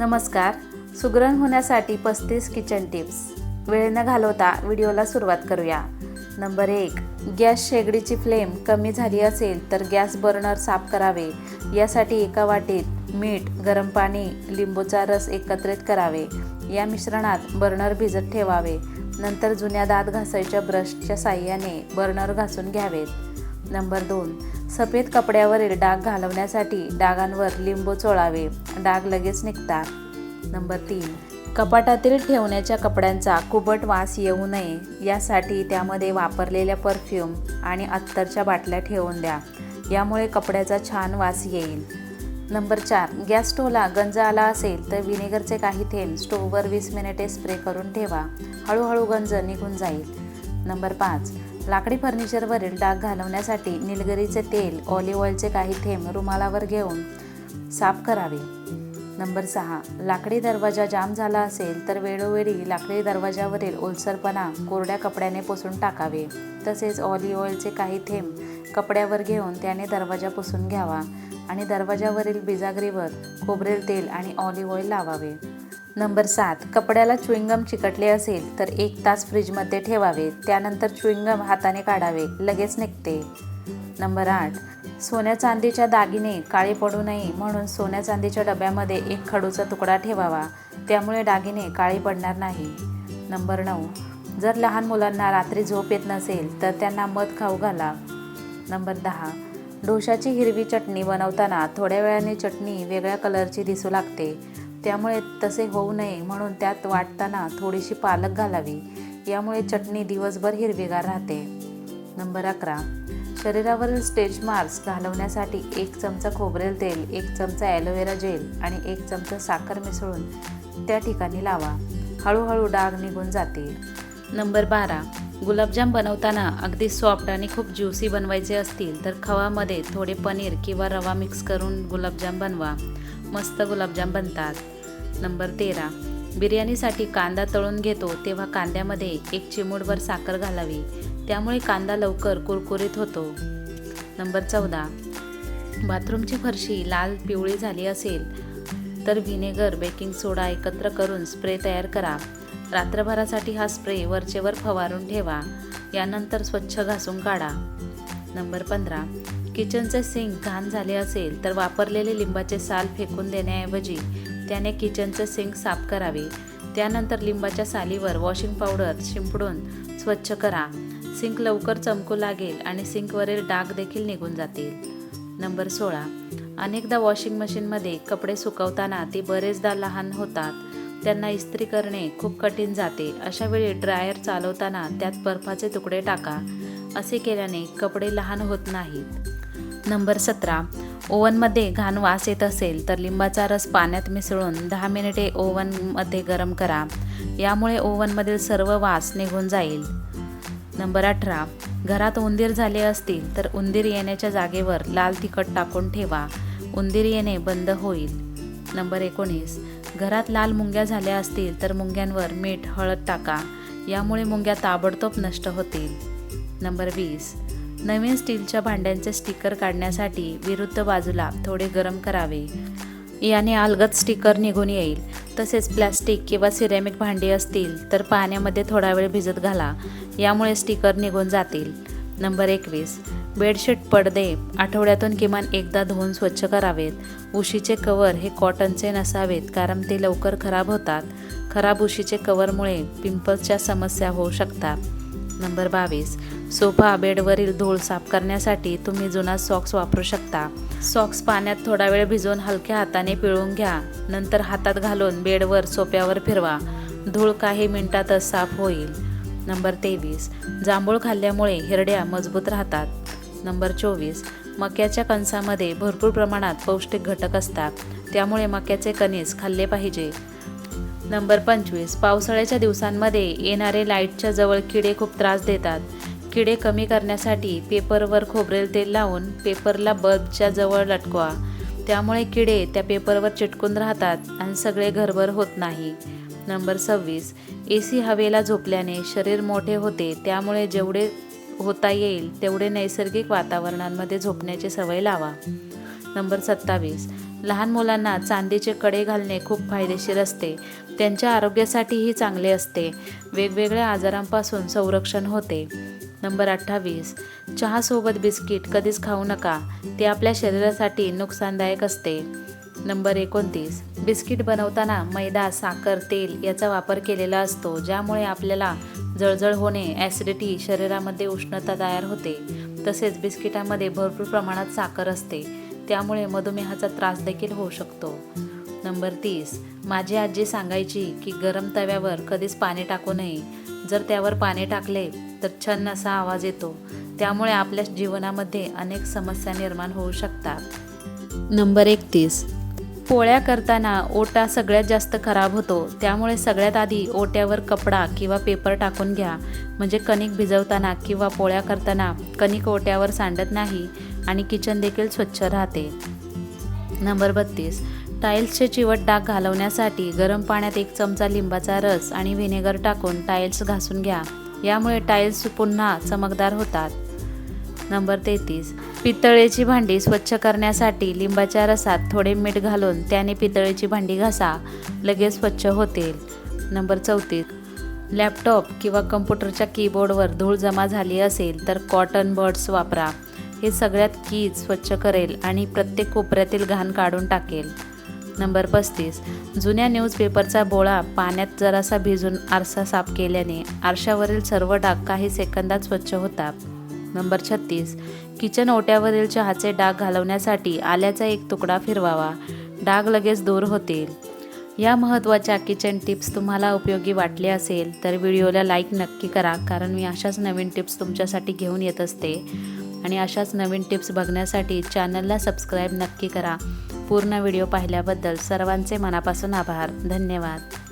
नमस्कार. सुगरण होण्यासाठी पस्तीस किचन टिप्स वेळ न घालवता व्हिडिओला सुरुवात करूया. नंबर एक गॅस शेगडीची फ्लेम कमी झाली असेल तर गॅस बर्नर साफ करावे. यासाठी एका वाटीत मीठ गरम पाणी लिंबूचा रस एकत्रित करावे. या मिश्रणात बर्नर भिजत ठेवावे. नंतर जुन्या दात घासायच्या ब्रशच्या साह्याने बर्नर घासून घ्यावेत. नंबर दोन सफेद कपड्यावरील डाग घालवण्यासाठी डागांवर लिंबू चोळावे. डाग लगेच निघतात. नंबर तीन. कपाटातील ठेवण्याच्या कपड्यांचा कुबट वास येऊ नये. यासाठी त्यामध्ये वापरलेल्या परफ्यूम आणि अत्तरच्या बाटल्या ठेवून द्या. यामुळे कपड्याचा छान वास येईल. नंबर चार. गॅस स्टोवला गंज आला असेल तर विनेगरचे काही थेंब स्टोववर वीस मिनिटे स्प्रे करून ठेवा. हळूहळू गंज निघून जाईल. नंबर पाच. लाकडी फर्निचरवरील डाग घालवण्यासाठी निलगिरीचे तेल ऑलिव्ह ऑइलचे काही थेंब रुमालावर घेऊन साफ करावे. नंबर सहा लाकडी दरवाजा जाम झाला असेल तर वेळोवेळी लाकडी दरवाजावरील ओलसरपणा कोरड्या कपड्याने पुसून टाकावे. तसेच ऑलिव्ह ऑइलचे काही थेंब कपड्यावर घेऊन त्याने दरवाजा पुसून घ्यावा आणि दरवाजावरील बिजागरीवर खोबरेल तेल आणि ऑलिव्ह ऑइल लावावे. नंबर सात कपड्याला च्युईंगम चिकटले असेल तर एक तास फ्रीजमध्ये ठेवावे त्यानंतर च्युईंगम हाताने काढावे लगेच निघते. नंबर आठ सोन्या चांदीच्या दागिने काळे पडू नये म्हणून सोन्या चांदीच्या डब्यामध्ये एक खडूचा तुकडा ठेवावा त्यामुळे दागिने काळी पडणार नाही. नंबर नऊ जर लहान मुलांना रात्री झोप येत नसेल तर त्यांना मध खाऊ घाला. नंबर दहा डोशाची हिरवी चटणी बनवताना थोड्या वेळाने चटणी वेगळ्या कलरची दिसू लागते त्यामुळे तसे होऊ नये म्हणून त्यात वाटताना थोडीशी पालक घालावी. यामुळे चटणी दिवसभर हिरवीगार राहते. नंबर अकरा. शरीरावरील स्टेज मार्क्स घालवण्यासाठी एक चमचा खोबरेल तेल एक चमचा ॲलोवेरा जेल आणि एक चमचा साखर मिसळून त्या ठिकाणी लावा. हळूहळू डाग निघून जातील. नंबर बारा. गुलाबजाम बनवताना अगदी सॉफ्ट आणि खूप ज्युसी बनवायचे असतील तर खवामध्ये थोडे पनीर किंवा रवा मिक्स करून गुलाबजाम बनवा. मस्त गुलाबजाम बनतात. नंबर तेरा. बिर्याणीसाठी कांदा तळून घेतो तेव्हा कांद्यामध्ये एक चिमूटभर साखर घालावी. त्यामुळे कांदा लवकर कुरकुरीत होतो. नंबर चौदा. बाथरूमची फरशी लाल पिवळी झाली असेल तर व्हिनेगर बेकिंग सोडा एकत्र करून स्प्रे तयार करा. रात्रभरासाठी हा स्प्रे वरचेवर फवारून ठेवा. यानंतर स्वच्छ घासून काढा. नंबर पंधरा. किचनचे सिंक घाण झाले असेल तर वापरलेले लिंबाचे साल फेकून देण्याऐवजी त्याने किचनचे सिंक साफ करावे. त्यानंतर लिंबाच्या सालीवर वॉशिंग पावडर शिंपडून स्वच्छ करा. सिंक लवकर चमकू लागेल आणि सिंकवरील डाग देखील निघून जातील. नंबर सोळा. अनेकदा वॉशिंग मशीनमध्ये कपडे सुकवताना ते बरेचदा लहान होतात. त्यांना इस्त्री करणे खूप कठीण जाते. अशा वेळी ड्रायर चालवताना त्यात बर्फाचे तुकडे टाका. असे केल्याने कपडे लहान होत नाहीत. नंबर सतरा. ओव्हनमध्ये घाण वास येत असेल तर लिंबाचा रस पाण्यात मिसळून दहा मिनिटे ओव्हनमध्ये गरम करा. यामुळे ओव्हनमधील सर्व वास निघून जाईल. नंबर अठरा. घरात उंदीर झाले असतील तर उंदीर येण्याच्या जागेवर लाल तिखट टाकून ठेवा. उंदीर येणे बंद होईल. नंबर एकोणीस. घरात लाल मुंग्या झाल्या असतील तर मुंग्यांवर मीठ हळद टाका. यामुळे मुंग्या ताबडतोब नष्ट होतील. नंबर वीस. नवीन स्टीलच्या भांड्यांचे स्टिकर काढण्यासाठी विरुद्ध बाजूला थोडे गरम करावे. याने अलगद स्टिकर निघून येईल. तसेच प्लॅस्टिक किंवा सिरेमिक भांडी असतील तर पाण्यामध्ये थोडा वेळ भिजत घाला. यामुळे स्टिकर निघून जातील. नंबर एकवीस. बेडशीट पडदे आठवड्यातून किमान एकदा धुवून स्वच्छ करावेत. उशीचे कवर हे कॉटनचे नसावेत कारण ते लवकर खराब होतात. खराब उशीचे कवरमुळे पिंपल्सच्या समस्या होऊ शकतात. नंबर बावीस. सोफा बेडवरील धूळ साफ करण्यासाठी तुम्ही जुना सॉक्स वापरू शकता. सॉक्स पाण्यात थोडा वेळ भिजवून हलक्या हाताने पिळून घ्या. नंतर हातात घालून बेडवर सोप्यावर फिरवा. धूळ काही मिनिटातच साफ होईल. नंबर तेवीस. जांभूळ खाल्ल्यामुळे हिरड्या मजबूत राहतात. नंबर चोवीस. मक्याच्या कणसामध्ये भरपूर प्रमाणात पौष्टिक घटक असतात. त्यामुळे मक्याचे कणीस खाल्ले पाहिजे. नंबर पंचवीस. पावसाळ्याच्या दिवसांमध्ये येणारे लाईटच्या जवळ किडे खूप त्रास देतात. किडे कमी करण्यासाठी पेपरवर खोबरेल तेल लावून पेपरला बल्बच्या जवळ लटकवा. त्यामुळे किडे त्या पेपरवर चिटकून राहतात आणि सगळे घरभर होत नाही. नंबर सव्वीस. ए सी हवेला झोपल्याने शरीर मोठे होते त्यामुळे जेवढे होता येईल तेवढे नैसर्गिक वातावरणांमध्ये झोपण्याची सवय लावा. नंबर सत्तावीस. लहान मुलांना चांदीचे कडे घालणे खूप फायदेशीर असते. त्यांच्या आरोग्यासाठीही चांगले असते. वेगवेगळ्या आजारांपासून संरक्षण होते. नंबर अठ्ठावीस. चहासोबत बिस्किट कधीच खाऊ नका. ते आपल्या शरीरासाठी नुकसानदायक असते. नंबर एकोणतीस. बिस्किट बनवताना मैदा साखर तेल याचा वापर केलेला असतो ज्यामुळे आपल्याला जळजळ होणे ॲसिडिटी शरीरामध्ये उष्णता तयार होते. तसेच बिस्किटामध्ये भरपूर प्रमाणात साखर असते. त्यामुळे मधुमेहाचा त्रास देखील होऊ शकतो. नंबर तीस. माझी आजी सांगायची की गरम तव्यावर कधीच पाणी टाकू नये. जर त्यावर पाणी टाकले तर छन असा आवाज येतो. त्यामुळे आपल्या जीवनामध्ये अनेक समस्या निर्माण होऊ शकतात. नंबर एकतीस. पोळ्या करताना ओटा सगळ्यात जास्त खराब होतो. त्यामुळे सगळ्यात आधी ओट्यावर कपडा किंवा पेपर टाकून घ्या. म्हणजे कणिक भिजवताना किंवा पोळ्या करताना कणिक ओट्यावर सांडत नाही आणि किचन देखील स्वच्छ राहते. नंबर बत्तीस. टाईल्सचे चिवट डाग घालवण्यासाठी गरम पाण्यात एक चमचा लिंबाचा रस आणि व्हिनेगर टाकून टाईल्स घासून घ्या. यामुळे टाईल्स पुन्हा चमकदार होतात. नंबर तेहतीस. पितळेची भांडी स्वच्छ करण्यासाठी लिंबाच्या रसात थोडे मीठ घालून त्याने पितळेची भांडी घासा. लगेच स्वच्छ होतील. नंबर चौतीस. लॅपटॉप किंवा कम्प्युटरच्या कीबोर्डवर धूळ जमा झाली असेल तर कॉटन बर्ड्स वापरा. हे सगळ्यात कीज स्वच्छ करेल आणि प्रत्येक कोपऱ्यातील घाण काढून टाकेल. नंबर पस्तीस. जुन्या न्यूजपेपरचा बोळा पाण्यात जरासा भिजून आरसा साफ केल्याने आरशावरील सर्व डाग काही सेकंदात स्वच्छ होतात. नंबर छत्तीस. किचन ओट्यावरील चहाचे डाग घालवण्यासाठी आल्याचा एक तुकडा फिरवावा. डाग लगेच दूर होतील. या महत्त्वाच्या किचन टिप्स तुम्हाला उपयोगी वाटले असेल तर व्हिडिओला लाईक नक्की करा कारण मी अशाच नवीन टिप्स तुमच्यासाठी घेऊन येत असते. आणि अशाच नवीन टिप्स बघण्यासाठी चॅनलला सबस्क्राईब नक्की करा. पूर्ण व्हिडिओ पाहिल्याबद्दल सर्वांचे मनापासून आभार. धन्यवाद.